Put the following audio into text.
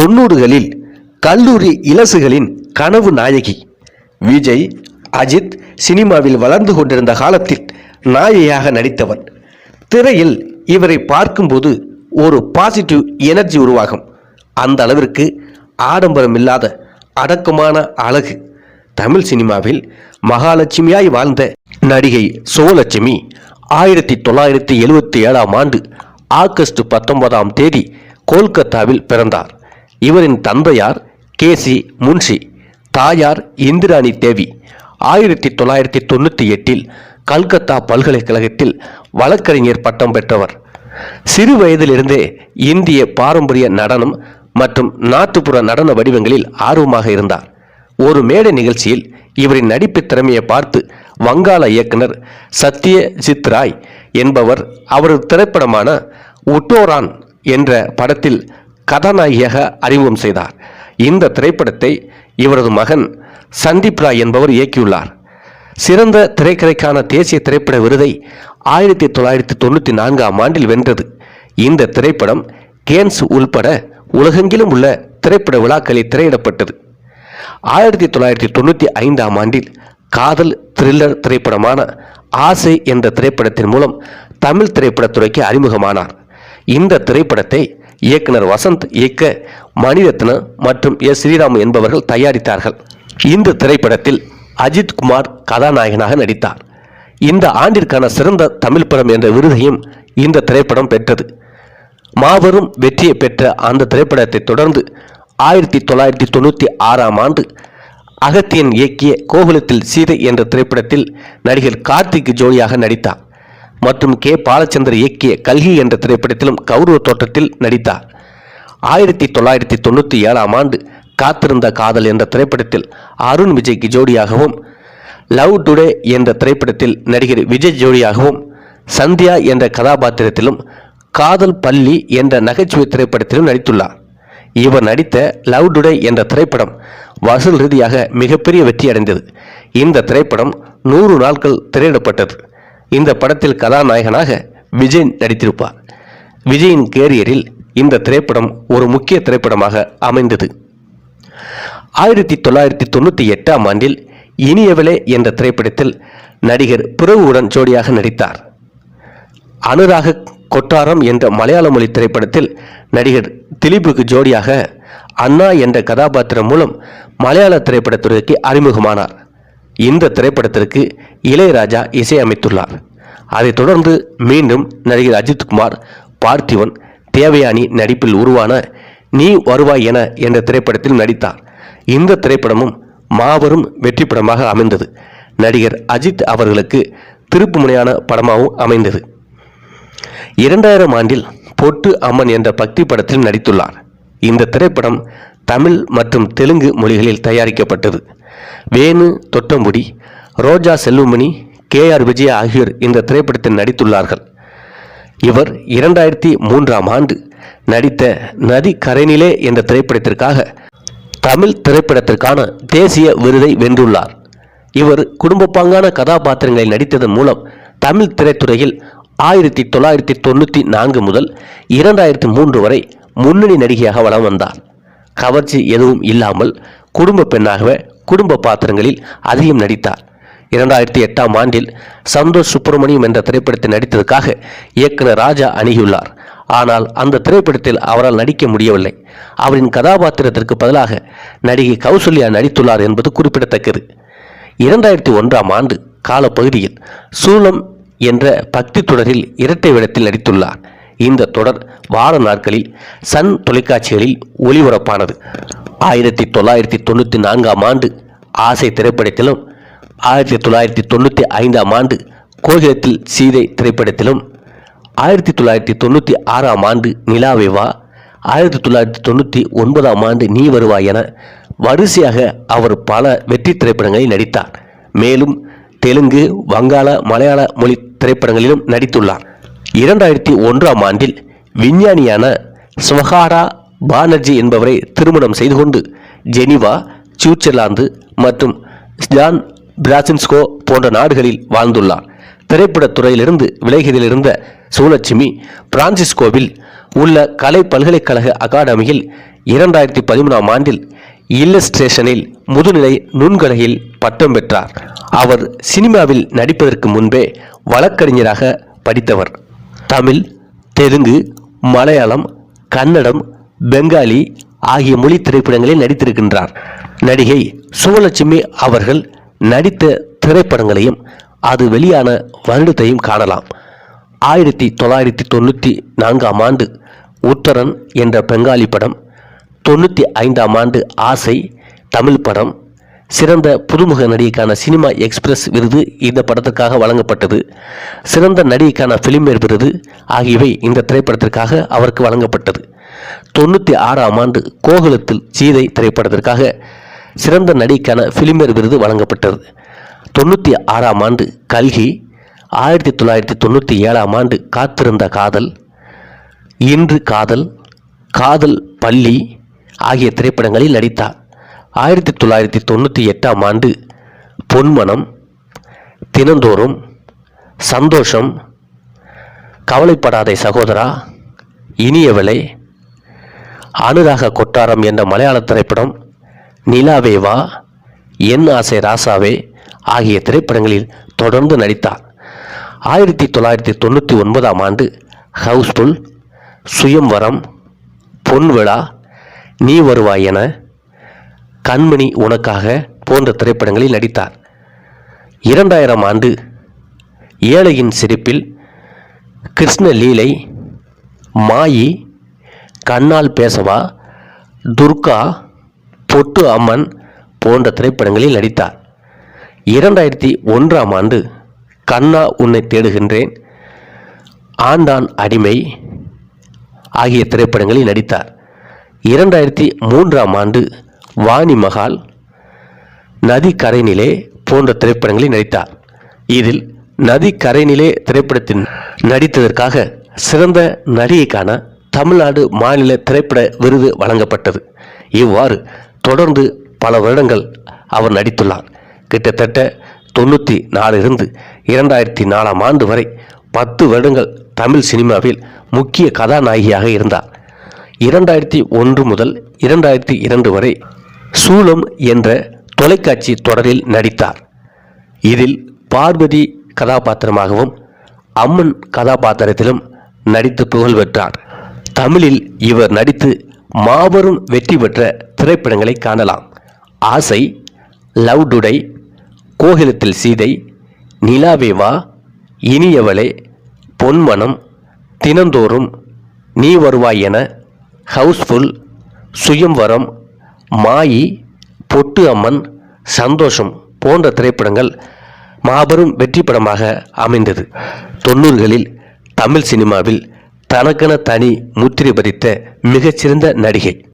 தொண்ணூறுகளில் கல்லூரி இலசுகளின் கனவு நாயகி. விஜய் அஜித் சினிமாவில் வளர்ந்து கொண்டிருந்த காலத்தில் நாயகியாக நடித்தவர் திரையில் இவரை பார்க்கும்போது ஒரு பாசிட்டிவ் எனர்ஜி உருவாகும். அந்த அளவிற்கு ஆடம்பரம் இல்லாத அடக்கமான அழகு. தமிழ் சினிமாவில் மகாலட்சுமியாய் வாழ்ந்த நடிகை சுவலட்சுமி ஆயிரத்தி தொள்ளாயிரத்தி எழுபத்தி ஏழாம் ஆண்டு ஆகஸ்ட் பத்தொன்பதாம் தேதி கோல்கத்தாவில் பிறந்தார். இவரின் தந்தையார் கே சி முன்ஷி தாயார் இந்திராணி தேவி. ஆயிரத்தி தொள்ளாயிரத்தி தொண்ணூற்றி எட்டில் கல்கத்தா பல்கலைக்கழகத்தில் வழக்கறிஞர் பட்டம் பெற்றவர். சிறு வயதிலிருந்தே இந்திய பாரம்பரிய நடனம் மற்றும் நாட்டுப்புற நடன வடிவங்களில் ஆர்வமாக இருந்தார். ஒரு மேடை நிகழ்ச்சியில் இவரின் நடிப்பு திறமையை பார்த்து வங்காள இயக்குனர் சத்யஜித் ராய் என்பவர் அவரது திரைப்படமான உட்டோரான் என்ற படத்தில் கதாநாயகியாக அறிமுகம் செய்தார். இந்த திரைப்படத்தை இவரது மகன் சந்தீப் ராய் என்பவர் இயக்கியுள்ளார். சிறந்த திரைக்கதைக்கான தேசிய திரைப்பட விருதை ஆயிரத்தி தொள்ளாயிரத்தி தொண்ணூற்றி நான்காம் ஆண்டில் வென்றது. இந்த திரைப்படம் கேன்ஸ் உள்பட உலகெங்கிலும் உள்ள திரைப்பட விழாக்களில் திரையிடப்பட்டது. ஆயிரத்தி தொள்ளாயிரத்தி தொண்ணூற்றி ஐந்தாம் ஆண்டில் காதல் த்ரில்லர் திரைப்படமான ஆசை என்ற திரைப்படத்தின் மூலம் தமிழ் திரைப்படத்துறைக்கு அறிமுகமானார். இந்த திரைப்படத்தை இயக்குனர் வசந்த் இயக்க மணிரத்ன மற்றும் எஸ் ஸ்ரீராம் என்பவர்கள் தயாரித்தார்கள். இந்த திரைப்படத்தில் அஜித் குமார் கதாநாயகனாக நடித்தார். இந்த ஆண்டிற்கான சிறந்த தமிழ் படம் என்ற விருதையும் இந்த திரைப்படம் பெற்றது. மாபெரும் வெற்றியை பெற்ற அந்த திரைப்படத்தை தொடர்ந்து ஆயிரத்தி தொள்ளாயிரத்தி தொண்ணூற்றி ஆறாம் ஆண்டு அகத்தியன் இயக்கிய கோகுலத்தில் சீதை என்ற திரைப்படத்தில் நடிகர் கார்த்திக் ஜோடியாக நடித்தார். மற்றும் கே. பாலச்சந்தர் இயக்கிய கல்கி என்ற திரைப்படத்திலும் கௌரவ தோற்றத்தில் நடித்தார். ஆயிரத்தி தொள்ளாயிரத்தி தொண்ணூற்றி ஏழாம் ஆண்டு காத்திருந்த காதல் என்ற திரைப்படத்தில் அருண் விஜய்க்கு ஜோடியாகவும் லவ் டுடே என்ற திரைப்படத்தில் நடிகர் விஜய் ஜோடியாகவும் சந்தியா என்ற கதாபாத்திரத்திலும் காதல் பள்ளி என்ற நகைச்சுவை திரைப்படத்திலும் நடித்துள்ளார். இவர் நடித்த லவ் டுடே என்ற திரைப்படம் வசூல் ரீதியாக மிகப்பெரிய வெற்றி அடைந்தது இந்த திரைப்படம் நூறு நாட்கள் திரையிடப்பட்டது. இந்த படத்தில் கதாநாயகனாக விஜய் நடித்திருப்பார். விஜயின் கேரியரில் இந்த திரைப்படம் ஒரு முக்கிய திரைப்படமாக அமைந்தது. ஆயிரத்தி தொள்ளாயிரத்தி தொண்ணூற்றி எட்டாம் ஆண்டில் இனியவளே என்ற திரைப்படத்தில் நடிகர் பிரபுவுடன் ஜோடியாக நடித்தார். அனுராக கொட்டாரம் என்ற மலையாள மொழி திரைப்படத்தில் நடிகர் திலீப்புக்கு ஜோடியாக அண்ணா என்ற கதாபாத்திரம் மூலம் மலையாள திரைப்படத்துறைக்கு அறிமுகமானார். இந்த திரைப்படத்திற்கு இளையராஜா இசையமைத்துள்ளார். அதைத் தொடர்ந்து மீண்டும் நடிகர் அஜித்குமார் பார்த்திவன் தேவயானி நடிப்பில் உருவான நீ வருவாய் என என்ற திரைப்படத்தில் நடித்தார். இந்த திரைப்படமும் மாபெரும் வெற்றி படமாக அமைந்தது. நடிகர் அஜித் அவர்களுக்கு திருப்புமுனையான படமாகவும் அமைந்தது. இரண்டாயிரம் ஆண்டில் பொட்டு அம்மன் என்ற பக்தி படத்தில் நடித்துள்ளார். இந்த திரைப்படம் தமிழ் மற்றும் தெலுங்கு மொழிகளில் தயாரிக்கப்பட்டது. வேணு தொட்டம்புடி ரோஜா செல்வமணி கே ஆர் விஜய் ஆகியோர் இந்த திரைப்படத்தில் நடித்துள்ளார்கள். இவர் இரண்டாயிரத்தி மூன்றாம் ஆண்டு நடித்த நதி கரைநிலே என்ற திரைப்படத்திற்காக தமிழ் திரைப்படத்திற்கான தேசிய விருதை வென்றுள்ளார். இவர் குடும்பப்பாங்கான கதாபாத்திரங்களில் நடித்ததன் மூலம் தமிழ் திரைத்துறையில் ஆயிரத்தி தொள்ளாயிரத்தி தொண்ணூற்றி நான்கு முதல் இரண்டாயிரத்தி மூன்று வரை முன்னணி நடிகையாக வலம் வந்தார். கவர்ச்சி எதுவும் இல்லாமல் குடும்ப பெண்ணாகவே குடும்ப பாத்திரங்களில் அதிகம் நடித்தார். இரண்டாயிரத்தி எட்டாம் ஆண்டில் சந்தோஷ் சுப்பிரமணியம் என்ற திரைப்படத்தில் நடித்ததற்காக இயக்குனர் ராஜா அணுகியுள்ளார். ஆனால் அந்த திரைப்படத்தில் அவரால் நடிக்க முடியவில்லை. அவரின் கதாபாத்திரத்திற்கு பதிலாக நடிகை கௌசல்யா நடித்துள்ளார் என்பது குறிப்பிடத்தக்கது. இரண்டாயிரத்தி ஒன்றாம் ஆண்டு காலப்பகுதியில் சூலம் என்ற பக்தி தொடரில் இரட்டை வேடத்தில் நடித்துள்ளார். இந்த தொடர் வார நாட்களில் சன் தொலைக்காட்சிகளில் ஒளிபரப்பானது ஆயிரத்தி தொள்ளாயிரத்தி தொண்ணூற்றி நான்காம் ஆண்டு ஆசை திரைப்படத்திலும் ஆயிரத்தி தொள்ளாயிரத்தி தொண்ணூற்றி ஐந்தாம் ஆண்டு கோகிலத்தில் சீதை திரைப்படத்திலும் ஆயிரத்தி தொள்ளாயிரத்தி தொண்ணூற்றி ஆறாம் ஆண்டு நிலாவே வா ஆயிரத்தி தொள்ளாயிரத்தி தொண்ணூற்றி ஒன்பதாம் ஆண்டு நீ வருவாய் என வரிசையாக அவர் பல வெற்றி திரைப்படங்களில் நடித்தார். மேலும் தெலுங்கு வங்காள மலையாள மொழி திரைப்படங்களிலும் நடித்துள்ளார். இரண்டாயிரத்தி ஒன்றாம் ஆண்டில் விஞ்ஞானியான ஸ்வஹாரா பானர்ஜி என்பவரை திருமணம் செய்து கொண்டு ஜெனிவா சுவிட்சர்லாந்து மற்றும் ஜான் பிராசின்ஸ்கோ போன்ற நாடுகளில் வாழ்ந்துள்ளார். திரைப்படத் துறையிலிருந்து விலகியதிலிருந்த சுலட்சுமி பிரான்சிஸ்கோவில் உள்ள கலை பல்கலைக்கழக அகாடமியில் இரண்டாயிரத்தி பதிமூணாம் ஆண்டில் இல்லஸ்ட்ரேஷனில் முதுநிலை நுண்கலையில் பட்டம் பெற்றார். அவர் சினிமாவில் நடிப்பதற்கு முன்பே வழக்கறிஞராக படித்தவர். தமிழ் தெலுங்கு மலையாளம் கன்னடம் பெங்காலி ஆகிய மொழி திரைப்படங்களில் நடித்திருக்கின்றார். நடிகை சுவலட்சுமி அவர்கள் நடித்த திரைப்படங்களையும் அது வெளியான வருடத்தையும் காணலாம். ஆயிரத்தி தொள்ளாயிரத்தி தொண்ணூற்றி நான்காம் ஆண்டு உத்தரன் என்ற பெங்காலி படம் தொண்ணூற்றி ஐந்தாம் ஆண்டு ஆசை தமிழ் படம் சிறந்த புதுமுக நடிகைக்கான சினிமா எக்ஸ்பிரஸ் விருது இந்த படத்திற்காக வழங்கப்பட்டது. சிறந்த நடிகைக்கான பிலிமேர் விருது ஆகியவை இந்த திரைப்படத்திற்காக அவருக்கு வழங்கப்பட்டது. தொண்ணூற்றி ஆறாம் ஆண்டு கோகுலத்தில் சீதை திரைப்படத்திற்காக சிறந்த நடிகைக்கான பிலிமேர் விருது வழங்கப்பட்டது. தொண்ணூற்றி ஆறாம் ஆண்டு கல்கி ஆயிரத்தி தொள்ளாயிரத்தி தொண்ணூற்றி ஏழாம் ஆண்டு காத்திருந்த காதல் இன்று காதல் காதல் பள்ளி ஆகிய திரைப்படங்களில் நடித்தார். ஆயிரத்தி தொள்ளாயிரத்தி தொண்ணூற்றி எட்டாம் ஆண்டு பொன்மனம் தினந்தோறும் சந்தோஷம் கவலைப்படாதே சகோதரா இனியவளே அனுராக கொட்டாரம் என்ற மலையாள திரைப்படம் நிலாவே வா என் ஆசை ராசாவே ஆகிய திரைப்படங்களில் தொடர்ந்து நடித்தார். ஆயிரத்தி தொள்ளாயிரத்தி தொண்ணூற்றி ஒன்பதாம் ஆண்டு ஹவுஸ்ஃபுல் சுயம்வரம் பொன்விழா நீ வருவாய் என கண்மணி உனக்காக போன்ற திரைப்படங்களில் நடித்தார். இரண்டாயிரம் ஆண்டு ஏழையின் சிரிப்பில் கிருஷ்ண லீலை மாயி கண்ணால் பேசவா துர்கா பொட்டு அம்மன் போன்ற திரைப்படங்களில் நடித்தார். இரண்டாயிரத்தி ஒன்றாம் ஆண்டு கண்ணா உன்னை தேடுகின்றேன் ஆண்டான் அடிமை ஆகிய திரைப்படங்களில் நடித்தார். இரண்டாயிரத்தி மூன்றாம் ஆண்டு வாணி மகால் நதி கரைநிலே போன்ற திரைப்படங்களில் நடித்தார். இதில் நதி கரைநிலே திரைப்படத்தில் நடித்ததற்காக சிறந்த நடிகைக்கான தமிழ்நாடு மாநில திரைப்பட விருது வழங்கப்பட்டது. இவ்வாறு தொடர்ந்து பல வருடங்கள் அவர் நடித்துள்ளார். கிட்டத்தட்ட தொண்ணூற்றி நாலிலிருந்து இரண்டாயிரத்தி நாலாம் ஆண்டு வரை பத்து வருடங்கள் தமிழ் சினிமாவில் முக்கிய கதாநாயகியாக இருந்தார். இரண்டாயிரத்தி ஒன்று முதல் இரண்டாயிரத்தி இரண்டு வரை சூலம் என்ற தொலைக்காட்சி தொடரில் நடித்தார். இதில் பார்வதி கதாபாத்திரமாகவும் அம்மன் கதாபாத்திரத்திலும் நடித்து புகழ் பெற்றார். தமிழில் இவர் நடித்து மாபெரும் வெற்றி பெற்ற திரைப்படங்களை காணலாம். ஆசை லவ் டுடை கோகிலத்தில் சீதை நிலாவேவா இனியவளே பொன்மனம் தினந்தோறும் நீ வருவாய் என ஹவுஸ்ஃபுல் சுயம்வரம் மாயி பொட்டு அம்மன் சந்தோஷம் போன்ற திரைப்படங்கள் மாபெரும் வெற்றி படமாக அமைந்தது. தொண்ணூறுகளில் தமிழ் சினிமாவில் தனக்கென தனி முத்திரை பதித்த மிகச்சிறந்த நடிகை.